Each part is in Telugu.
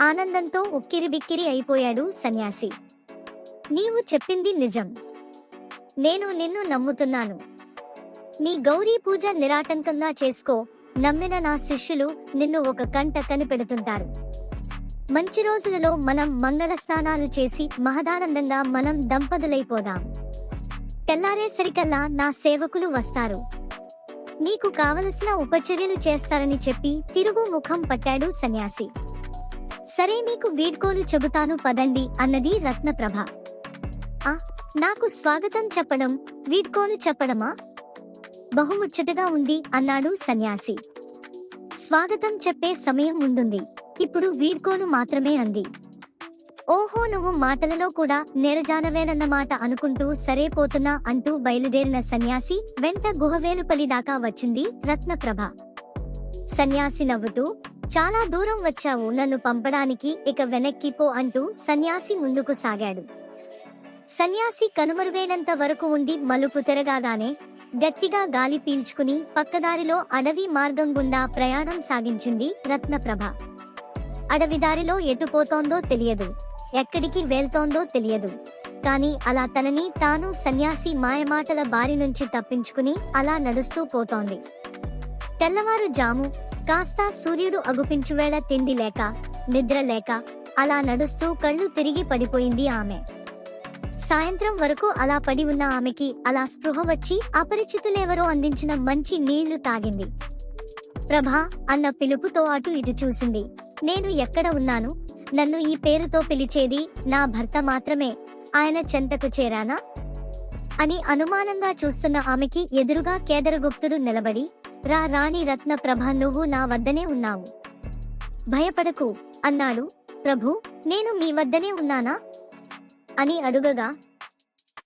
ఆనందంతో ఉక్కిరిబిక్కిరి అయిపోయాడు సన్యాసి. నీవు చెప్పింది నిజం. నేను నిన్ను నమ్ముతున్నాను. నీ గౌరీ పూజ నిరాటంకంగా చేసుకో. నమ్మిన నా శిష్యులు నిన్ను ఒక కంట కనిపెడుతుంటారు. మంచి రోజులలో మనం మంగళ స్నానాలు చేసి మహదానందంగా మనం దంపతులైపోదాం. తెల్లారేసరికల్లా నా సేవకులు వస్తారు. నీకు కావలసిన ఉపచర్యలు చేస్తారని చెప్పి తిరుగు ముఖం పట్టాడు సన్యాసి. సరే మీకు వీడ్కోలు చెబుతాను పదండి అన్నది రత్నప్రభ. ఆ నాకు స్వాగతం చెప్పడం వీడ్కోలు చెప్పడమా? బహుముచ్చటగా ఉంది అన్నాడు సన్యాసి. స్వాగతం చెప్పే సమయం ఉండుంది ఇప్పుడు వీడ్కోలు మాత్రమే అంది. ఓహో నువ్వు మాటలలో కూడా నెరజానవేనన్నమాట అనుకుంటూ సరే పోతున్నా అంటూ బయలుదేరిన సన్యాసి వెంట గుహవేలుపలి దాకా వచ్చింది రత్నప్రభ. సన్యాసి నవ్వుతూ చాలా దూరం వచ్చావు. నన్ను పంపడానికి ఇక వెనక్కి పో అంటూ సన్యాసి ముందుకు సాగాడు. సన్యాసి కనుమరుగైనంత వరకు ఉండి మలుపు తిరగాగానే గట్టిగా గాలి పీల్చుకుని పక్కదారిలో అడవి మార్గం గుండా ప్రయాణం సాగించింది రత్నప్రభ. అడవిదారిలో ఎటుపోతోందో తెలియదు. ఎక్కడికి వెళ్తోందో తెలియదు. కాని అలా తనని తాను సన్యాసి మాయమాటల బారి నుంచి తప్పించుకుని అలా నడుస్తూ పోతోంది. తెల్లవారు జాము కాస్త సూర్యుడు అగుపించువేళ తిండి లేక నిద్ర లేక అలా నడుస్తూ కళ్ళు తిరిగి పడిపోయింది ఆమె. సాయంత్రం వరకు అలా పడి ఉన్న ఆమెకి అలా స్పృహ వచ్చి అపరిచితులెవరో అందించిన మంచి నీళ్ళు తాగింది. ప్రభా అన్న పిలుపుతో అటు ఇటు చూసింది. నేను ఎక్కడ ఉన్నాను? నన్ను ఈ పేరుతో పిలిచేది నా భర్త మాత్రమే. ఆయన చెంతకు చేరానా? అని అనుమానంగా చూస్తున్న ఆమెకి ఎదురుగా కేదరగుప్తుడు నిలబడి రా రాణి రత్నప్రభ నువ్వు నా వద్దనే ఉన్నావు. భయపడకు అన్నాడు. ప్రభు నేను మీ వద్దనే ఉన్నానా? అని అడుగగా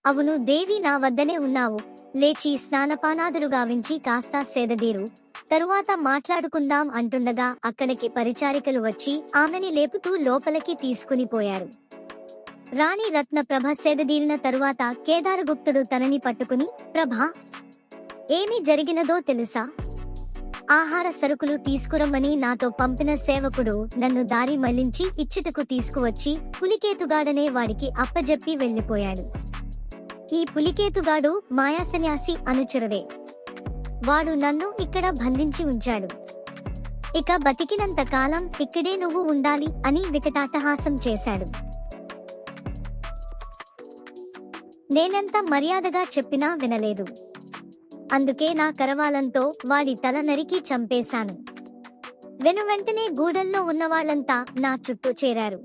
అవును దేవి నా వద్దనే ఉన్నావు. లేచి స్నానపానాదులు గావించి కాస్త సేదదీరు. తరువాత మాట్లాడుకుందాం అంటుండగా అక్కడికి పరిచారికలు వచ్చి ఆమెని లేపుతూ లోపలికి తీసుకుని పోయారు. రాణి రత్నప్రభ సేదదీరిన తరువాత కేదారగుప్తుడు తనని పట్టుకుని ప్రభా ఏమి జరిగినదో తెలుసా? ఆహార సరుకులు తీసుకురమ్మని నాతో పంపిన సేవకుడు నన్ను దారి మళ్ళించి ఇచ్చుటకు తీసుకువచ్చి పులికేతుగాడనే వాడికి అప్పజెప్పి వెళ్ళిపోయాడు ఈ పులికేతుగాడు మాయాసన్యాసి అనుచరుడే. వాడు నన్ను ఇక్కడ బంధించి ఉంచాడు. ఇక బతికినంత కాలం ఇక్కడే నువ్వు ఉండాలి అని వికటాటహాసం చేశాడు. నేనెంత మర్యాదగా చెప్పినా వినలేదు. అందుకే నా కరవాలంతో వాడి తల నరికి చంపేశాను. వెనువెంటనే గూడల్లో ఉన్నవాళ్ళంతా నా చుట్టూ చేరారు.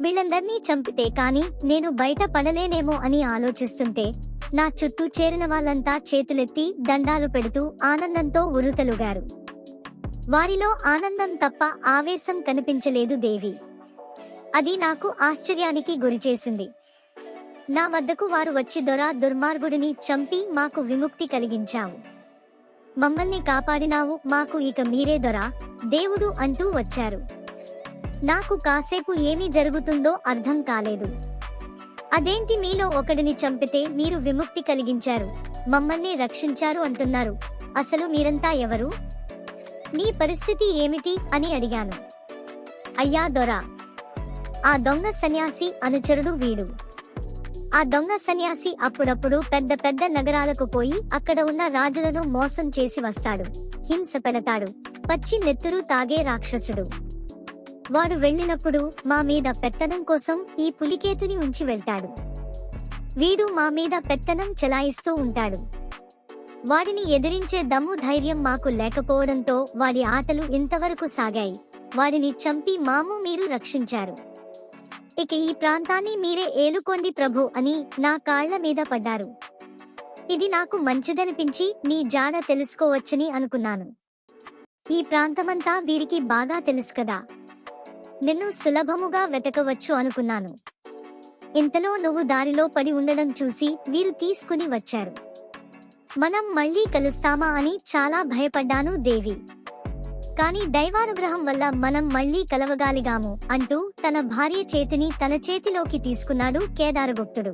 వీళ్ళందర్నీ చంపితే కాని నేను బయట పడలేనేమో అని ఆలోచిస్తుంటే నా చుట్టూ చేరిన వాళ్ళంతా చేతులెత్తి దండాలు పెడుతూ ఆనందంతో ఉరుతలుగారు. వారిలో ఆనందం తప్ప ఆవేశం కనిపించలేదు దేవి. అది నాకు ఆశ్చర్యానికి గురిచేసింది. నా వద్దకు వారు వచ్చి దొరా దుర్మార్గుడిని చంపి మాకు విముక్తి కలిగించావు. మమ్మల్ని కాపాడినావు మాకు ఇక మీరే దొరా దేవుడు అంటూ వచ్చారు. నాకు కాసేపు ఏమి జరుగుతుందో అర్థం కాలేదు. అదేంటి మీలో ఒకడిని చంపితే మీరు విముక్తి కలిగించారు మమ్మల్ని రక్షించారు అంటున్నారు అసలు మీరంతా ఎవరు? మీ పరిస్థితి ఏమిటి? అని అడిగాను. అయ్యా దొరా ఆ దొంగ సన్యాసి అనుచరుడు వీడు. ఆ దొంగ సన్యాసి అప్పుడప్పుడు పెద్ద పెద్ద నగరాలకు పోయి అక్కడ ఉన్న రాజులను మోసం చేసి వస్తాడు హింస పెడతాడు పచ్చి నెత్తురు తాగే రాక్షసుడు. వాడు వెళ్ళినప్పుడు మా మీద పెత్తనం కోసం ఈ పులికేతుని ఉంచి వెళ్తాడు. వీడు మా మీద పెత్తనం చెలాయిస్తూ ఉంటాడు. వాడిని ఎదిరించే దమ్ము ధైర్యం మాకు లేకపోవడంతో వాడి ఆటలు ఇంతవరకు సాగాయి. వాడిని చంపి మాము మీరు రక్షించారు. ఇక ఈ ప్రాంతాన్ని మీరే ఏలుకోండి ప్రభు అని నా కాళ్ళ మీద పడ్డారు. ఇది నాకు మంచిదనిపించి మీ జాడ తెలుసుకోవచ్చని అనుకున్నాను. ఈ ప్రాంతమంతా వీరికి బాగా తెలుసు కదా. నిన్ను సులభముగా వెతకవచ్చు అనుకున్నాను. ఇంతలో నువ్వు దారిలో పడి ఉండడం చూసి వీరు తీసుకుని వచ్చారు. మనం మళ్ళీ కలుస్తామా అని చాలా భయపడ్డాను దేవి. కానీ దైవానుగ్రహం వల్ల మనం మళ్ళీ కలవగాలిగాము అంటూ తన భార్య చేతిని తన చేతిలోకి తీసుకున్నాడు కేదారగుప్తుడు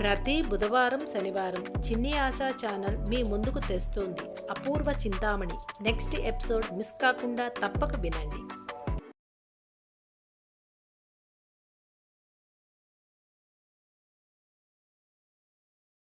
ప్రతి బుధవారం శనివారం చిన్ని ఆశా ఛానల్ మీ ముందుకు తెస్తుంది. Apoorva Chintamani. Next episode miss కాకుండా తప్పక వినండి.